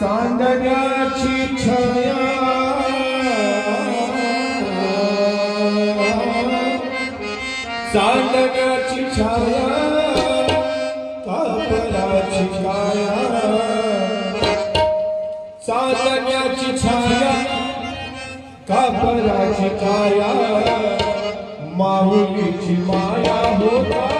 चांदण्याची छाया. चांदण्याची छाया कापराची छाया. चांदण्याची छाया कापराची छाया. माऊलीची माया होता.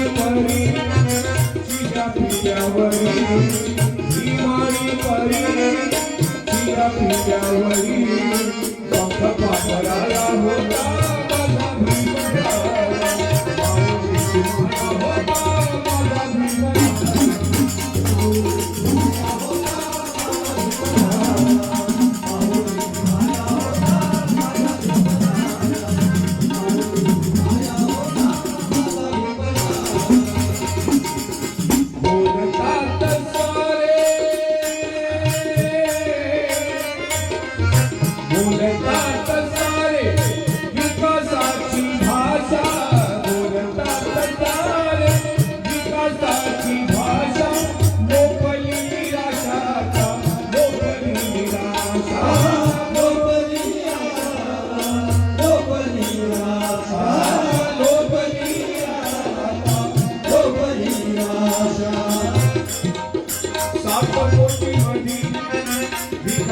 Jabriya Wari, Jabriya Wari, Jabriya Wari, Jabriya